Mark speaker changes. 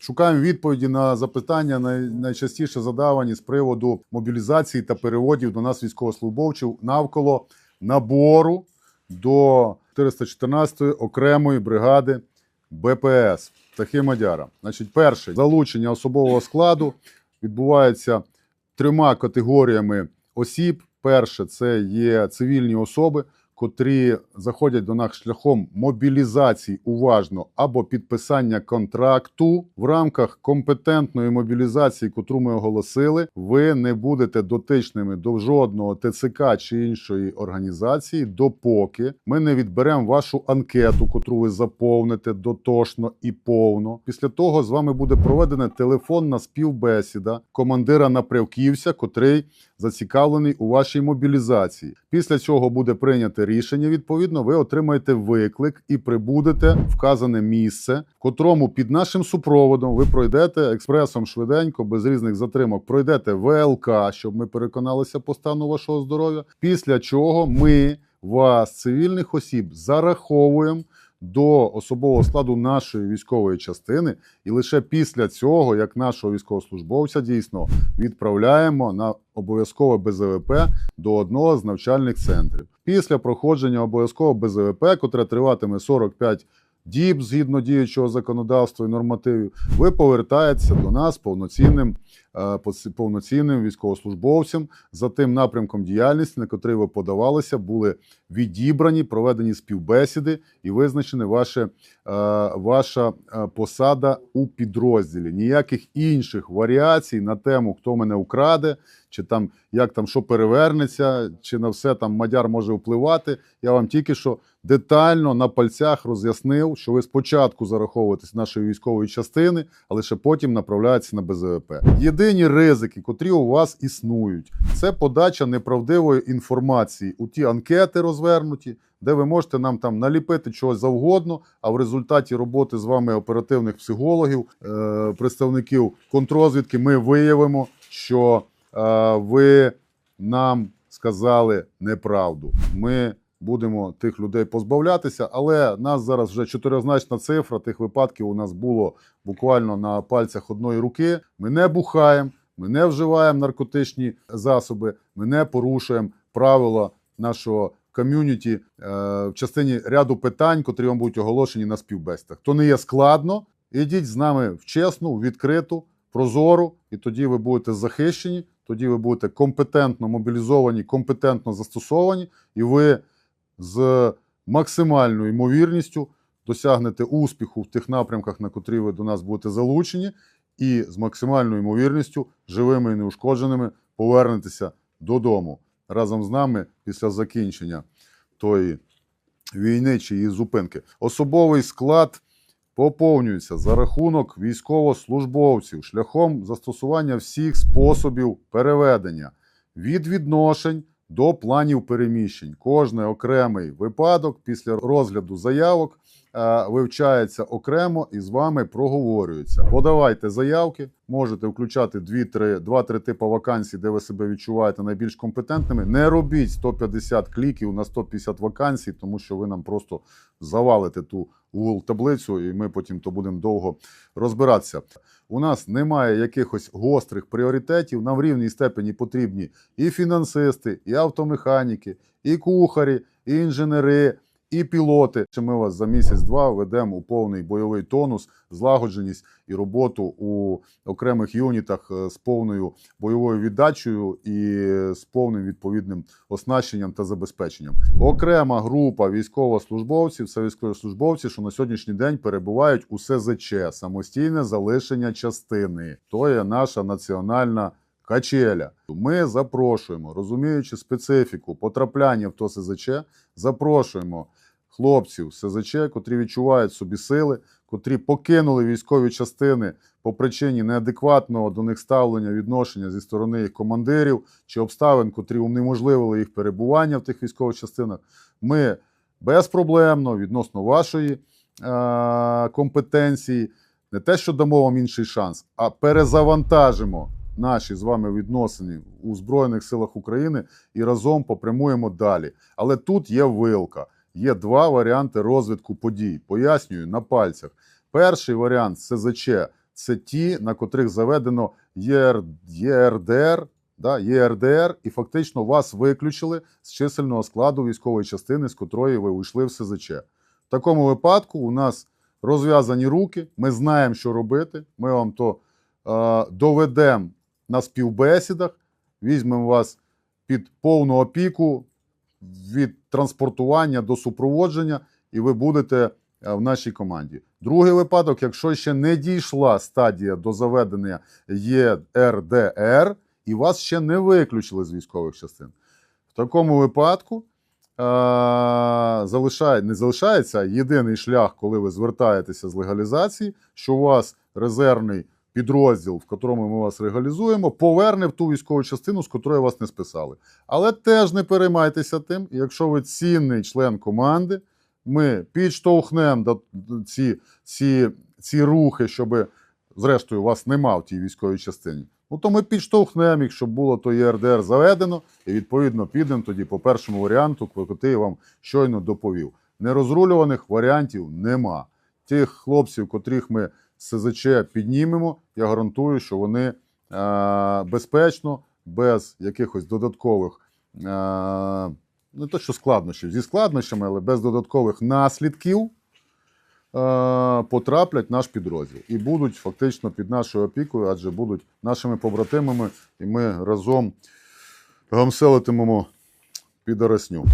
Speaker 1: Шукаємо відповіді на запитання, най- найчастіше задавані з приводу мобілізації та переводів до нас військовослужбовців навколо набору до 414-ї окремої бригади БПС Птахи Мадяра. Значить, перше залучення особового складу відбувається трьома категоріями осіб. Перше це є цивільні особи, котрі заходять до нас шляхом мобілізації уважно або підписання контракту в рамках компетентної мобілізації, котру ми оголосили, ви не будете дотичними до жодного ТЦК чи іншої організації, допоки ми не відберемо вашу анкету, котру ви заповните дотошно і повно. Після того з вами буде проведена телефонна співбесіда командира напрямківця, котрий зацікавлений у вашій мобілізації. Після цього буде прийнято рішення. Відповідно, ви отримаєте виклик і прибудете вказане місце, в котрому під нашим супроводом ви пройдете експресом швиденько, без різних затримок, пройдете ВЛК, щоб ми переконалися по стану вашого здоров'я. Після чого ми вас, цивільних осіб, зараховуємо. До особового складу нашої військової частини, і лише після цього, як нашого військовослужбовця дійсно відправляємо на обов'язкове БЗВП до одного з навчальних центрів. Після проходження обов'язкового БЗВП, котре триватиме 45 діб згідно діючого законодавства і нормативів, ви повертаєтеся до нас повноцінним, повноцінним військовослужбовцем за тим напрямком діяльності, на котрий ви подавалися, були відібрані, проведені співбесіди і визначені ваше, е, ваша е, посада у підрозділі. Ніяких інших варіацій на тему, хто мене украде, чи там як там що перевернеться, чи на все там мадяр може впливати. Я вам тільки що детально на пальцях роз'яснив, що ви спочатку зараховуєтесь нашої військової частини, а лише потім направляєтеся на БЗВП. Єдині ризики, котрі у вас існують, це подача неправдивої інформації у ті анкети розвернуті, де ви можете нам там наліпити чогось завгодно, а в результаті роботи з вами оперативних психологів, е, представників контрозвідки, ми виявимо, що е, ви нам сказали неправду. Ми будемо тих людей позбавлятися, але нас зараз вже чотиризначна цифра тих випадків у нас було буквально на пальцях одної руки. Ми не бухаємо, ми не вживаємо наркотичні засоби, ми не порушуємо правила нашого ком'юніті е, в частині ряду питань, котрі вам будуть оголошені на співбесідах. То не є складно. Ідіть з нами в чесну, відкриту, прозору, і тоді ви будете захищені, тоді ви будете компетентно мобілізовані, компетентно застосовані, і ви з максимальною ймовірністю досягнете успіху в тих напрямках, на котрі ви до нас будете залучені, і з максимальною ймовірністю, живими і неушкодженими, повернетеся додому разом з нами після закінчення тої війни чи її зупинки. Особовий склад поповнюється за рахунок військовослужбовців шляхом застосування всіх способів переведення від відношень до планів переміщень. Кожний окремий випадок після розгляду заявок е, вивчається окремо і з вами проговорюється. Подавайте заявки, можете включати 2-3 2-3 типи вакансій, де ви себе відчуваєте найбільш компетентними. Не робіть 150 кліків на 150 вакансій, тому що ви нам просто завалите ту Google таблицю, і ми потім то будемо довго розбиратися. У нас немає якихось гострих пріоритетів. Нам в рівній степені потрібні і фінансисти, і автомеханіки, і кухарі, і інженери, і пілоти. Чи Ми вас за місяць-два ведемо у повний бойовий тонус, злагодженість і роботу у окремих юнітах е, з повною бойовою віддачею і з повним відповідним оснащенням та забезпеченням. Окрема група військовослужбовців це військовослужбовці, що на сьогоднішній день перебувають у СЗЧ самостійне залишення частини. То є наша національна качеля. Ми запрошуємо, розуміючи специфіку потрапляння в то СЗЧ, запрошуємо хлопців СЗЧ, котрі відчувають собі сили, котрі покинули військові частини по причині неадекватного до них ставлення відношення зі сторони їх командирів чи обставин, котрі унеможливили їх перебування в тих військових частинах. Ми безпроблемно відносно вашої е- компетенції не те, що дамо вам інший шанс, а перезавантажимо наші з вами відносини у Збройних силах України і разом попрямуємо далі. Але тут є вилка. Є два варіанти розвитку подій. Пояснюю на пальцях. Перший варіант СЗЧ це ті, на котрих заведено ЄР, ЄРДР, да, ЄРДР, і фактично вас виключили з чисельного складу військової частини, з котрої ви уйшли в СЗЧ. В такому випадку у нас розв'язані руки, ми знаємо, що робити. Ми вам то е, доведемо на співбесідах, візьмемо вас під повну опіку від транспортування до супроводження, і ви будете е, в нашій команді. Другий випадок, якщо ще не дійшла стадія до заведення ЄРДР, і вас ще не виключили з військових частин. В такому випадку е, залишає, не залишається єдиний шлях, коли ви звертаєтеся з легалізації, що у вас резервний підрозділ, в котрому ми вас легалізуємо, поверне в ту військову частину, з котрої вас не списали. Але теж не переймайтеся тим, якщо ви цінний член команди, ми підштовхнемо ці, ці, ці рухи, щоб, зрештою, вас нема в тій військовій частині. Ну, то ми підштовхнемо щоб було то ЄРДР заведено, і відповідно підемо тоді по першому варіанту, який вам щойно доповів. Нерозрулюваних варіантів нема. Тих хлопців, котрих ми СЗЧ піднімемо, я гарантую, що вони е, безпечно, без якихось додаткових, е, не то що складнощів, зі складнощами, але без додаткових наслідків е, потраплять в наш підрозділ і будуть фактично під нашою опікою, адже будуть нашими побратимами, і ми разом гамселитимемо підоросню.